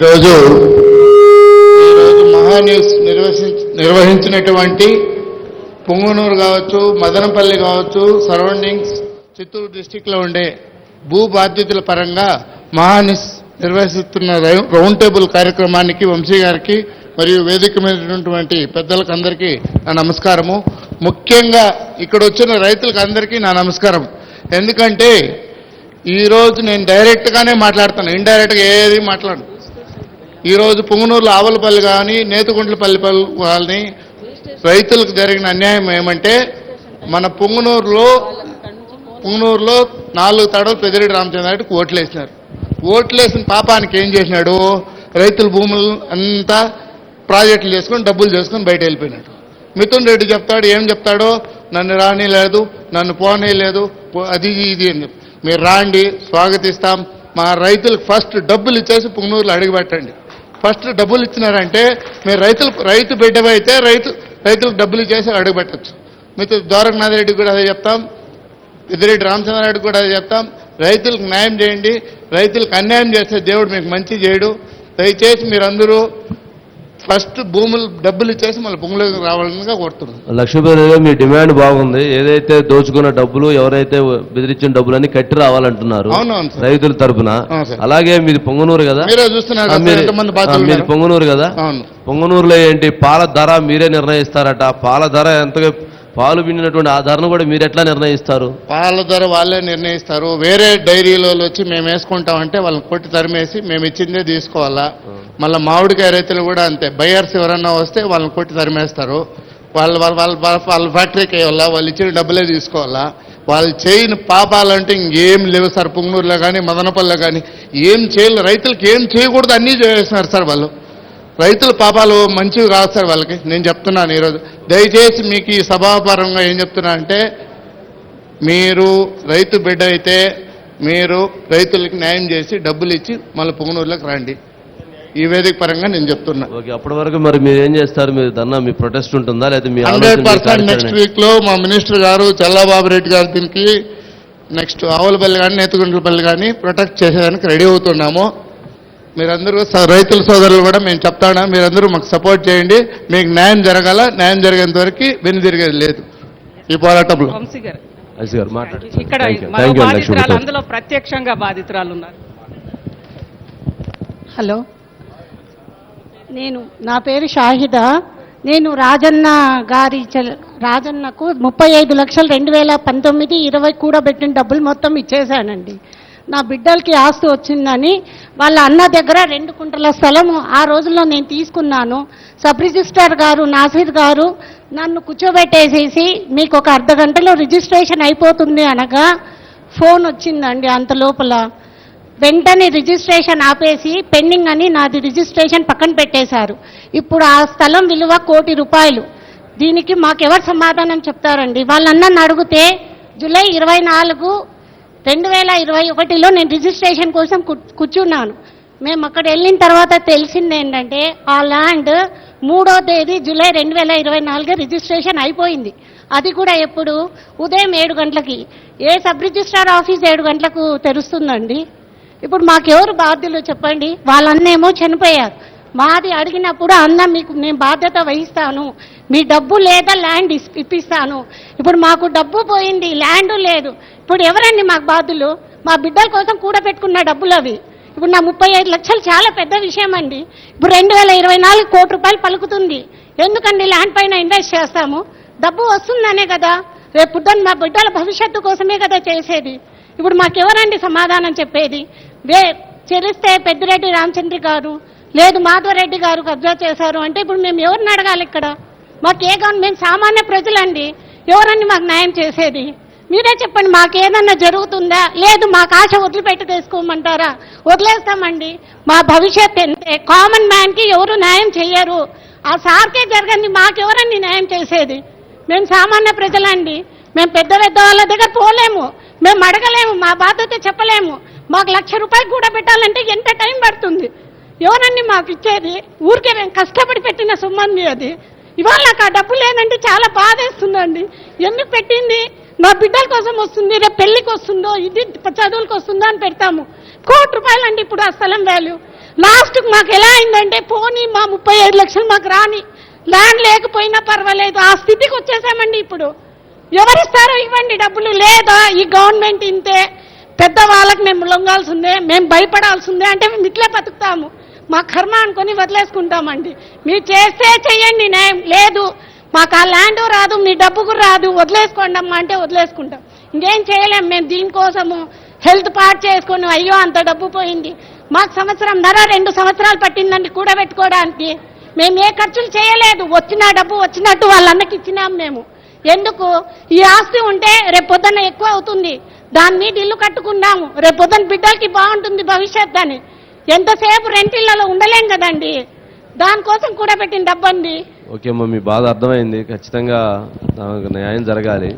ఈరోజు ఈరోజు మహాన్యూస్ నిర్వహించి నిర్వహించినటువంటి పొంగునూరు కావచ్చు మదనపల్లి కావచ్చు సరౌండింగ్స్ చిత్తూరు డిస్టిక్లో ఉండే భూ బాధ్యతల పరంగా మహాన్యూస్ నిర్వహిస్తున్న రౌ- రౌండ్ టేబుల్ కార్యక్రమానికి వంశీ గారికి మరియు వేదిక మీద ఉన్నటువంటి పెద్దలకు అందరికీ నా నమస్కారము. ముఖ్యంగా ఇక్కడ వచ్చిన రైతులకు అందరికీ నా నమస్కారం. ఎందుకంటే ఈరోజు నేను డైరెక్ట్గానే మాట్లాడుతాను ఇండైరెక్ట్గా ఏది మాట్లాడు ఈరోజు పుంగనూరులో ఆవలపల్లి కానీ నేతుగుంట్లపల్లి కానీ వాళ్ళని రైతులకు జరిగిన అన్యాయం ఏమంటే మన పుంగనూరులో పుంగనూరులో నాలుగు తడవలు పెద్దిరెడ్డి రామచంద్రారెడ్డికి ఓట్లు వేసినారు ఓట్లు వేసిన పాపానికి ఏం చేసినాడు? రైతుల భూములు అంతా ప్రాజెక్టులు చేసుకొని డబ్బులు చేసుకొని బయట వెళ్ళిపోయినాడు. మిథున్ రెడ్డి చెప్తాడు ఏం చెప్తాడో? నన్ను రాని లేదు నన్ను పోనీ లేదు పో- అది ఇది అని చెప్పి. మీరు రాండి స్వాగతిస్తాం. మా రైతులకు ఫస్ట్ డబ్బులు ఇచ్చేసి పుంగనూరులో అడిగిపెట్టండి ఫస్ట్ డబ్బులు ఇచ్చినారంటే మీరు రైతులు రైతు బిడ్డమైతే రైతు రైతులకు డబ్బులు ఇచ్చేసి అడుగుపెట్టచ్చు మీతో ద్వారకనాథ్ రెడ్డి కూడా అదే చెప్తాం. పెద్దిరెడ్డి రామచంద్రారెడ్డి కూడా అదే చెప్తాం. రైతులకు న్యాయం చేయండి. రైతులకు అన్యాయం చేస్తే దేవుడు మీకు మంచి చేయడు. దయచేసి మీరందరూ ఫస్ట్ భూములు డబ్బులు ఇచ్చేసి మళ్ళీ భూములకు రావాలని కోరుతున్నాం. లక్ష్మీపతి మీ డిమాండ్ బాగుంది. ఏదైతే దోచుకున్న డబ్బులు ఎవరైతే బెదిరించిన డబ్బులన్నీ కట్టి రావాలంటున్నారు. రైతుల సార్. అలాగే మీది పొంగనూరు కదా? మీరే? పొంగనూరు కదా? పొంగనూరులో ఏంటి? పాల ధర మీరే నిర్ణయిస్తారట. పాల ధర ఎంతగా పాలు పిండినటువంటి ఆ ధరను కూడా మీరు ఎట్లా నిర్ణయిస్తారు? పాల ధర వాళ్ళే నిర్ణయిస్తారు. వేరే డైరీలో వచ్చి మేము వేసుకుంటామంటే వాళ్ళని కొట్టి తరిమేసి మేము ఇచ్చిందే తీసుకోవాలా? మళ్ళీ మామిడికాయ రైతులు కూడా అంతే. బయర్స్ ఎవరన్నా వస్తే వాళ్ళని కొట్టి తరిమేస్తారు. వాళ్ళు వాళ్ళ వాళ్ళ వాళ్ళ- ఫ్యాక్టరీకి వేయాలా వాళ్ళు ఇచ్చిన డబ్బులే తీసుకోవాలా? వాళ్ళు చేయని పాపాలంటే ఇంకేం లేవు సార్. పుంగనూరులో కానీ మదనపల్లిలో కానీ ఏం చేయలేదు రైతులకు ఏం చేయకూడదు అన్నీ చేస్తున్నారు సార్ వాళ్ళు. రైతుల పాపాలు మంచివి కాదు సార్ వాళ్ళకి. నేను చెప్తున్నాను ఈరోజు. దయచేసి మీకు ఈ సభాపరంగా ఏం చెప్తున్నా అంటే మీరు రైతు బిడ్డ అయితే మీరు రైతులకు న్యాయం చేసి డబ్బులు ఇచ్చి మళ్ళీ పుంగనూరులోకి రండి. ఈ వేదిక పరంగా నేను చెప్తున్నా. ఓకే అప్పటి వరకు మరి మీరు ఏం చేస్తారు? మీరు ధర్నా మీ ప్రొటెస్ట్ ఉంటుందా? లేదా మీ హండ్రెడ్ పర్సెంట్ నెక్స్ట్? వీక్లో మా మినిస్టర్ గారు చల్లాబాబు రెడ్డి గారు దీనికి నెక్స్ట్ ఆవులపల్లి కానీ నేతగుంట్లపల్లి కానీ ప్రొటెక్ట్ చేసేదానికి రెడీ అవుతున్నాము. మీరందరూ స- రైతుల సోదరులు కూడా మేము చెప్తాడా మీరందరూ మాకు సపోర్ట్ చేయండి. మీకు న్యాయం జరగాల న్యాయం జరిగేంత వరకు వెనుదిరిగేది లేదు ఈ పోరాటంలో. ఇక్కడ. అందులో ప్రత్యక్షంగా బాధితురాలు ఉన్నారు. హలో. నేను నా పేరు షాహిదా. నేను రాజన్న గారి రాజన్నకు ముప్పై ఐదు లక్షలు రెండు వేల పంతొమ్మిది ఇరవై కూడబెట్టిన డబ్బులు మొత్తం ఇచ్చేశానండి. నా బిడ్డలకి ఆస్తి వచ్చిందని వాళ్ళ అన్న దగ్గర రెండు కుంటల స్థలము ఆ రోజుల్లో నేను తీసుకున్నాను. సబ్ రిజిస్టర్ గారు నాసిర్ గారు నన్ను కూర్చోబెట్టేసేసి మీకు ఒక అర్ధ గంటలో రిజిస్ట్రేషన్ అయిపోతుంది అనగా ఫోన్ వచ్చిందండి అంత లోపల. వెంటనే రిజిస్ట్రేషన్ ఆపేసి పెండింగ్ అని నాది రిజిస్ట్రేషన్ పక్కన పెట్టేశారు. ఇప్పుడు ఆ స్థలం విలువ కోటి రూపాయలు. దీనికి మాకెవరు సమాధానం చెప్తారండి? వాళ్ళన్న అడిగితే జూలై ఇరవై నాలుగు రెండు వేల ఇరవై ఒకటిలో నేను రిజిస్ట్రేషన్ కోసం కూర్చున్నాను. మేము అక్కడ వెళ్ళిన తర్వాత తెలిసింది ఏంటంటే ఆ ల్యాండ్ మూడో తేదీ జూలై రెండు వేల ఇరవై నాలుగు రిజిస్ట్రేషన్ అయిపోయింది. అది కూడా ఎప్పుడు? ఉదయం ఏడు గంటలకి. ఏ సబ్ రిజిస్ట్రార్ ఆఫీస్ ఏడు గంటలకు తెరుస్తుందండి? ఇప్పుడు మాకెవరు బాధ్యులు చెప్పండి? వాళ్ళన్నేమో చనిపోయారు. మాది అడిగినప్పుడు అన్న మీకు నేను బాధ్యత వహిస్తాను. మీ డబ్బు లేదా ల్యాండ్ ఇప్పిస్తాను. ఇప్పుడు మాకు డబ్బు పోయింది ల్యాండ్ లేదు. ఇప్పుడు ఎవరండి మాకు బాధ్యులు? మా బిడ్డల కోసం కూడబెట్టుకున్న డబ్బులు అవి. ఇప్పుడు నా ముప్పై ఐదు లక్షలు చాలా పెద్ద విషయం అండి. ఇప్పుడు రెండు వేల ఇరవై నాలుగు కోటి రూపాయలు పలుకుతుంది. ఎందుకండి ల్యాండ్ పైన ఇన్వెస్ట్ చేస్తాము? డబ్బు వస్తుందనే కదా. రేపు పొద్దున్న మా బిడ్డల భవిష్యత్తు కోసమే కదా చేసేది. ఇప్పుడు మాకెవరండి సమాధానం చెప్పేది? వే చెరిస్తే పెద్దిరెడ్డి రామచంద్ర గారు లేదు మాధవరెడ్డి గారు కబ్జా చేశారు అంటే ఇప్పుడు మేము ఎవరిని అడగాలి ఇక్కడ? మాకు ఏ గవర్నమెంట్ మేము సామాన్య ప్రజలండి. ఎవరన్నీ మాకు న్యాయం చేసేది? మీరే చెప్పండి మాకు ఏదన్నా జరుగుతుందా? లేదు మాకు ఆశ వదిలిపెట్టి తీసుకోమంటారా? వదిలేస్తామండి. మా భవిష్యత్ ఎంతే? కామన్ మ్యాన్కి ఎవరు న్యాయం చేయరు ఆ సార్కే జరగండి మాకెవరండి న్యాయం చేసేది? మేము సామాన్య ప్రజలండి. మేము పెద్ద పెద్ద వాళ్ళ దగ్గర పోలేము. మేము అడగలేము మా బాధ్యత చెప్పలేము. మాకు లక్ష రూపాయలు కూడా పెట్టాలంటే ఎంత టైం పడుతుంది? ఎవరండి మాకు ఇచ్చేది? ఊరికే మేము కష్టపడి పెట్టిన సొమ్మంది అది. ఇవాళ నాకు ఆ డబ్బు లేదంటే చాలా బాధేస్తుందండి. ఎందుకు పెట్టింది? మా బిడ్డల కోసం వస్తుంది రేపు పెళ్ళికి వస్తుందో ఇది చదువులకు వస్తుందో అని పెడతాము. కోటి రూపాయలు అండి ఇప్పుడు ఆ స్థలం వాల్యూ లాస్ట్కి మాకు ఎలా అయిందంటే పోనీ మా ముప్పై ఐదు లక్షలు మాకు రాని ల్యాండ్ లేకపోయినా పర్వాలేదు ఆ స్థితికి వచ్చేసామండి ఇప్పుడు. ఎవరిస్తారో ఇవ్వండి డబ్బులు. లేదా ఈ గవర్నమెంట్ ఇంతే పెద్ద వాళ్ళకి మేము లొంగాల్సిందే మేము భయపడాల్సిందే అంటే మేము ఇట్లే బతుకుతాము. మా కర్మ అనుకొని వదిలేసుకుంటామండి. మీరు చేస్తే చెయ్యండి న్యాయం లేదు. మాకు ఆ ల్యాండ్ రాదు మీ డబ్బుకు రాదు. వదిలేసుకోండి అమ్మా అంటే వదిలేసుకుంటాం. ఇంకేం చేయలేం మేము దీనికోసము హెల్త్ పాటు చేసుకొని అయ్యో అంత డబ్బు పోయింది. మాకు సంవత్సరం ధర రెండు సంవత్సరాలు పట్టిందండి కూడబెట్టుకోవడానికి మేము ఏ ఖర్చులు చేయలేదు. వచ్చిన డబ్బు వచ్చినట్టు వాళ్ళన్నకి ఇచ్చినాం మేము. ఎందుకు? ఈ ఆస్తి ఉంటే రేపొద్దున ఎక్కువ అవుతుంది. దాని మీద ఇల్లు కట్టుకున్నాము రేపొద్దున బిడ్డలకి బాగుంటుంది భవిష్యత్ అని. ఎంతసేపు రెంటిళ్ళలో ఉండలేం కదండి. దానికోసం కూడా పెట్టిన డబ్బండి ఓకే అమ్మా మీ బాధ అర్థమైంది. ఖచ్చితంగా దానికి న్యాయం జరగాలి.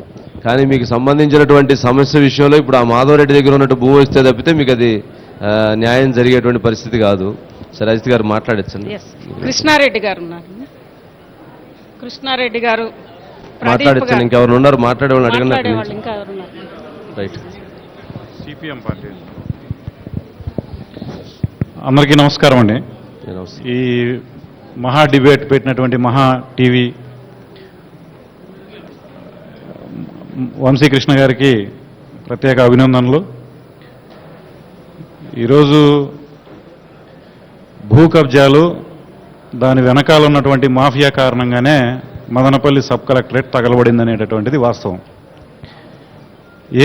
కానీ మీకు సంబంధించినటువంటి సమస్య విషయంలో ఇప్పుడు ఆ మాధవరెడ్డి దగ్గర ఉన్నట్టు భూ వస్తే తప్పితే మీకు అది న్యాయం జరిగేటువంటి పరిస్థితి కాదు. సరే అజిత్ గారు మాట్లాడచ్చండి. కృష్ణారెడ్డి గారు ఉన్నారు. కృష్ణారెడ్డి గారు మాట్లాడచ్చండి. ఇంకెవరు ఉన్నారు మాట్లాడే అడగండి ఉన్నారు రైట్ సిపిఎం పార్టీ. అందరికీ నమస్కారం అండి. ఈ మహా డిబేట్ పెట్టినటువంటి మహా టీవీ వంశీకృష్ణ గారికి ప్రత్యేక అభినందనలు. ఈరోజు భూ కబ్జాలు దాని వెనకాల ఉన్నటువంటి మాఫియా కారణంగానే మదనపల్లి సబ్ కలెక్టరేట్ తగలబడిందనేటటువంటిది వాస్తవం.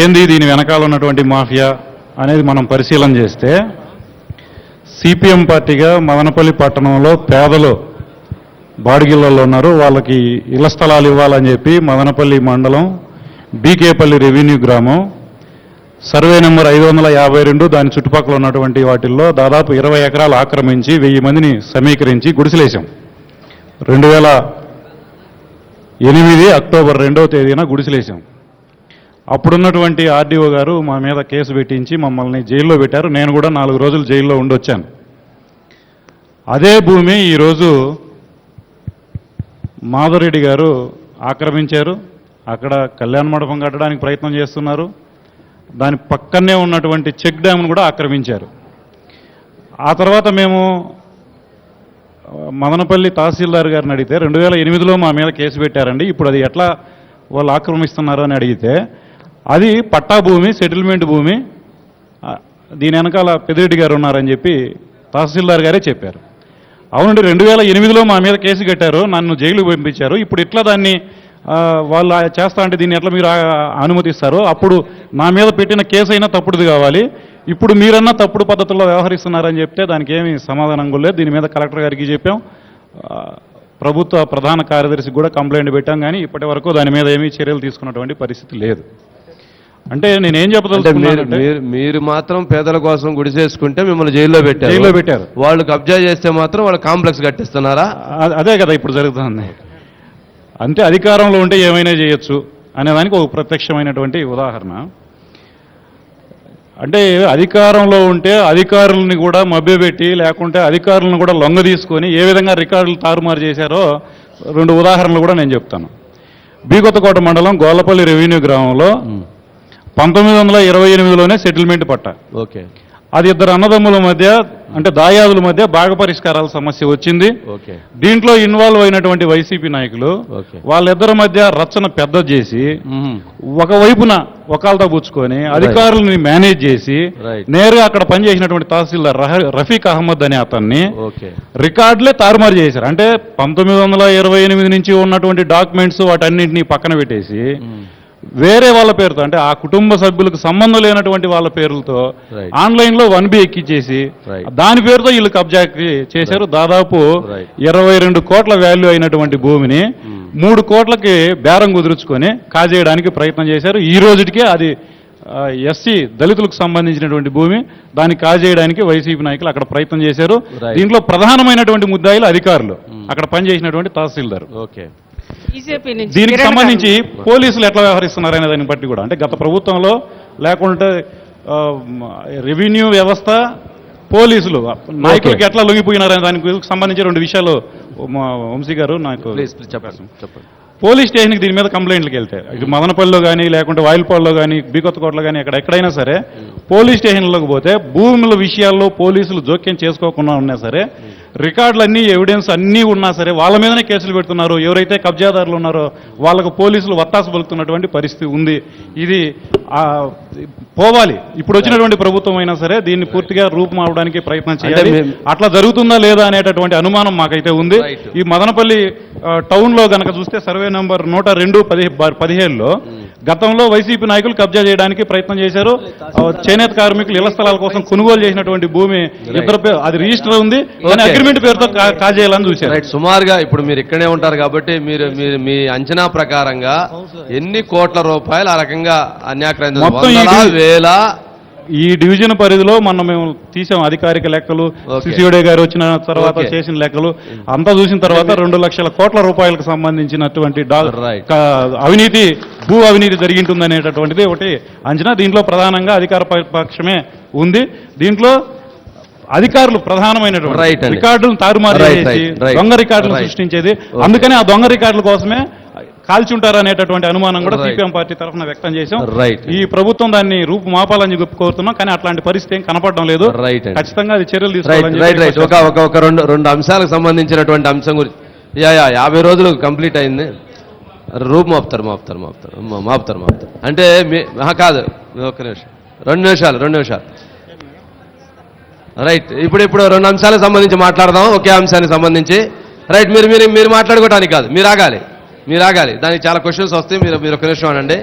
ఏంది దీని వెనకాల ఉన్నటువంటి మాఫియా అనేది మనం పరిశీలన చేస్తే సిపిఎం పార్టీగా మదనపల్లి పట్టణంలో పేదలు బాడిగిళ్ళల్లో ఉన్నారు. వాళ్ళకి ఇళ్ళ స్థలాలు ఇవ్వాలని చెప్పి మదనపల్లి మండలం బీకేపల్లి రెవెన్యూ గ్రామం. సర్వే నెంబర్ ఐదు వందల యాభై రెండు దాని చుట్టుపక్కల ఉన్నటువంటి వాటిల్లో దాదాపు ఇరవై ఎకరాలు ఆక్రమించి వెయ్యి మందిని సమీకరించి గుడిసెలేశాం. రెండు వేల ఎనిమిది అక్టోబర్ రెండవ తేదీన గుడిసెలేశాం. అప్పుడున్నటువంటి ఆర్డీఓ గారు మా మీద కేసు పెట్టించి మమ్మల్ని జైల్లో పెట్టారు. నేను కూడా నాలుగు రోజులు జైల్లో ఉండొచ్చాను. అదే భూమి ఈరోజు మాధవరెడ్డి గారు ఆక్రమించారు. అక్కడ కళ్యాణ మండపం కట్టడానికి ప్రయత్నం చేస్తున్నారు. దాని పక్కనే ఉన్నటువంటి చెక్ డ్యామ్ను కూడా ఆక్రమించారు. ఆ తర్వాత మేము మదనపల్లి తహసీల్దార్ గారిని అడిగితే రెండు వేల ఎనిమిదిలో మా మీద కేసు పెట్టారండి. ఇప్పుడు అది ఎట్లా వాళ్ళు ఆక్రమిస్తున్నారు అని అడిగితే అది పట్టా భూమి సెటిల్మెంట్ భూమి. దీని వెనకాల పెద్దిరెడ్డి గారు ఉన్నారని చెప్పి తహసీల్దార్ గారే చెప్పారు. అవునండి రెండు వేల ఎనిమిదిలో మా మీద కేసు కట్టారు నన్ను జైలుకు పంపించారు. ఇప్పుడు ఇట్లా దాన్ని వాళ్ళు చేస్తా అంటే దీన్ని ఎట్లా మీరు అనుమతిస్తారు అనుమతిస్తారో? అప్పుడు నా మీద పెట్టిన కేసు అయినా తప్పుడుది కావాలి. ఇప్పుడు మీరన్నా తప్పుడు పద్ధతుల్లో వ్యవహరిస్తున్నారని చెప్తే దానికి ఏమి సమాధానం కూడా లేదు. దీని మీద కలెక్టర్ గారికి చెప్పాం. ప్రభుత్వ ప్రధాన కార్యదర్శికి కూడా కంప్లైంట్ పెట్టాం కానీ ఇప్పటి వరకు దాని మీద ఏమీ చర్యలు తీసుకున్నటువంటి పరిస్థితి లేదు. అంటే నేనేం అంటే మీరు చెప్పదలుచుకున్నానంటే మీరు మాత్రం పేదల కోసం గుడిసేసుకుంటే మిమ్మల్ని జైల్లో పెట్టారు. జైల్లో పెట్టారు. వాళ్ళు కబ్జా చేస్తే మాత్రం వాళ్ళు కాంప్లెక్స్ కట్టిస్తున్నారా? అదే కదా ఇప్పుడు జరుగుతుంది. అంతే అధికారంలో ఉంటే ఏమైనా చేయొచ్చు అనేదానికి ఒక ప్రత్యక్షమైనటువంటి ఉదాహరణ. అంటే అధికారంలో ఉంటే అధికారులని కూడా మభ్యపెట్టి లేకుంటే అధికారులను కూడా లొంగ తీసుకొని ఏ విధంగా రికార్డులు తారుమారు చేశారో రెండు ఉదాహరణలు కూడా నేను చెప్తాను. బీకొత్తకోట మండలం గోల్లపల్లి రెవెన్యూ గ్రామంలో పంతొమ్మిది వందల ఇరవై ఎనిమిదిలోనే సెటిల్మెంట్ పట్ట. ఓకే. అది ఇద్దరు అన్నదమ్ముల మధ్య అంటే దాయాదుల మధ్య భాగ పరిష్కారాల సమస్య వచ్చింది. ఓకే. దీంట్లో ఇన్వాల్వ్ అయినటువంటి వైసీపీ నాయకులు. వాళ్ళిద్దరి మధ్య రచ్చన పెద్ద చేసి. ఒకవైపున ఒకళ్ళతో పుచ్చుకొని అధికారులని మేనేజ్ చేసి. నేరుగా అక్కడ పనిచేసినటువంటి తహసీల్దార్ రఫీక్ అహ్మద్ అనే అతన్ని రికార్డులే తారుమారు చేశారు. అంటే పంతొమ్మిది వందల ఇరవై ఎనిమిది నుంచి ఉన్నటువంటి డాక్యుమెంట్స్ వాటన్నింటినీ పక్కన పెట్టేసి వేరే వాళ్ళ పేరుతో అంటే ఆ కుటుంబ సభ్యులకు సంబంధం లేనటువంటి వాళ్ళ పేర్లతో. ఆన్లైన్లో వన్ బి ఎక్కిచ్చేసి. దాని పేరుతో వీళ్ళు కబ్జాకి చేశారు. దాదాపు. ఇరవై రెండు కోట్ల వాల్యూ అయినటువంటి భూమిని మూడు కోట్లకి బేరం కుదుర్చుకొని కాజేయడానికి ప్రయత్నం చేశారు. ఈ రోజుటికే అది ఎస్సీ దళితులకు సంబంధించినటువంటి భూమి. దాన్ని కాజేయడానికి వైసీపీ నాయకులు అక్కడ ప్రయత్నం చేశారు. దీంట్లో ప్రధానమైనటువంటి ముద్దాయిలు అధికారులు. అక్కడ పనిచేసినటువంటి తహసీల్దార్. ఓకే దీనికి సంబంధించి. పోలీసులు ఎట్లా వ్యవహరిస్తున్నారనే దాన్ని బట్టి కూడా. అంటే గత ప్రభుత్వంలో లేకుంటే రెవెన్యూ వ్యవస్థ పోలీసులు నాయకులకి ఎట్లా లొంగిపోయినారనే దానికి సంబంధించి రెండు విషయాలు వంశీ గారు నాకు ప్లీజ్ ప్లీజ్ చెప్పండి చెప్పండి. పోలీస్ స్టేషన్కి దీని మీద కంప్లైంట్లకు వెళ్తాయి ఇటు మదనపల్లిలో కానీ లేకుంటే వాయిల్పాడులో కానీ బీకొత్తకోటలో కానీ అక్కడ ఎక్కడైనా సరే పోలీస్ స్టేషన్లకు పోతే భూముల విషయాల్లో పోలీసులు జోక్యం చేసుకోకుండా ఉన్నా సరే రికార్డులన్నీ ఎవిడెన్స్ అన్నీ ఉన్నా సరే వాళ్ళ మీదనే కేసులు పెడుతున్నారు. ఎవరైతే కబ్జాదారులు ఉన్నారో వాళ్ళకు పోలీసులు వత్తాసు పలుకుతున్నటువంటి పరిస్థితి ఉంది. ఇది పోవాలి. ఇప్పుడు వచ్చినటువంటి ప్రభుత్వం అయినా సరే దీన్ని పూర్తిగా రూపుమావడానికి ప్రయత్నం చేయాలి. అట్లా జరుగుతుందా లేదా అనేటటువంటి అనుమానం మాకైతే ఉంది. ఈ మదనపల్లి ఆ, టౌన్లో గనక చూస్తే సర్వే నంబర్ నూట రెండు పది పదిహేడులో గతంలో వైసీపీ నాయకులు కబ్జా చేయడానికి ప్రయత్నం చేశారు. ఆ, చేనేత కార్మికులు ఇళ్ళ స్థలాల కోసం కొనుగోలు చేసినటువంటి భూమి ఇద్దరు అది రిజిస్టర్ ఉంది. కానీ. అగ్రిమెంట్ పేరుతో కా- కాజేయాలని చూశారు. రైట్ సుమారుగా ఇప్పుడు మీరు ఇక్కడే ఉంటారు కాబట్టి మీరు మీరు మీ అంచనా ప్రకారంగా ఎన్ని కోట్ల రూపాయలు ఆ రకంగా అన్యాక్రాంతి వేల ఈ డివిజన్ పరిధిలో మొన్న మేము తీసాం అధికారిక లెక్కలు. సిసిఓడే గారు వచ్చిన తర్వాత. చేసిన లెక్కలు అంతా చూసిన తర్వాత రెండు లక్షల కోట్ల రూపాయలకు సంబంధించినటువంటి అవినీతి భూ అవినీతి జరిగింటుంది అనేటటువంటిది ఒకటి అంచనా దీంట్లో ప్రధానంగా అధికార పక్షమే ఉంది దీంట్లో అధికారులు ప్రధానమైనటువంటి. రికార్డులను తారుమారు చేసి. దొంగ రికార్డులు. సృష్టించేది అందుకని ఆ దొంగ రికార్డుల కోసమే కాల్చుంటారు అనేటటువంటి అనుమానం కూడా. సిపిఎం పార్టీ తరఫున వ్యక్తం చేశాం. Right. ఈ ప్రభుత్వం దాన్ని రూపు మాపాలని చెప్పి కోరుతున్నాం కానీ అట్లాంటి పరిస్థితి ఏం కనపడడం లేదు. అండి. ఖచ్చితంగా అది చర్యలు రైట్ రైట్ రైట్ ఒక ఒక ఒక రెండు రెండు అంశాలకు సంబంధించినటువంటి అంశం గురించి యా యా యాభై రోజులు కంప్లీట్ అయింది. రూప్ మాపుతారు మాపుతారు మాపుతారు మాపుతారు మాపుతారు. అంటే కాదు ఒక్క నిమిషం. రెండు నిమిషాలు రెండు నిమిషాలు. రైట్ ఇప్పుడు ఇప్పుడు రెండు అంశాలకు సంబంధించి మాట్లాడదాం. ఒకే అంశానికి సంబంధించి. రైట్ మీరు మీరు మీరు మాట్లాడుకోవడానికి కాదు. మీరు ఆగాలి. మీరు ఆగాలి. దానికి చాలా క్వశ్చన్స్ వస్తాయి. మీరు మీరు ఒక నిమిషం అనండి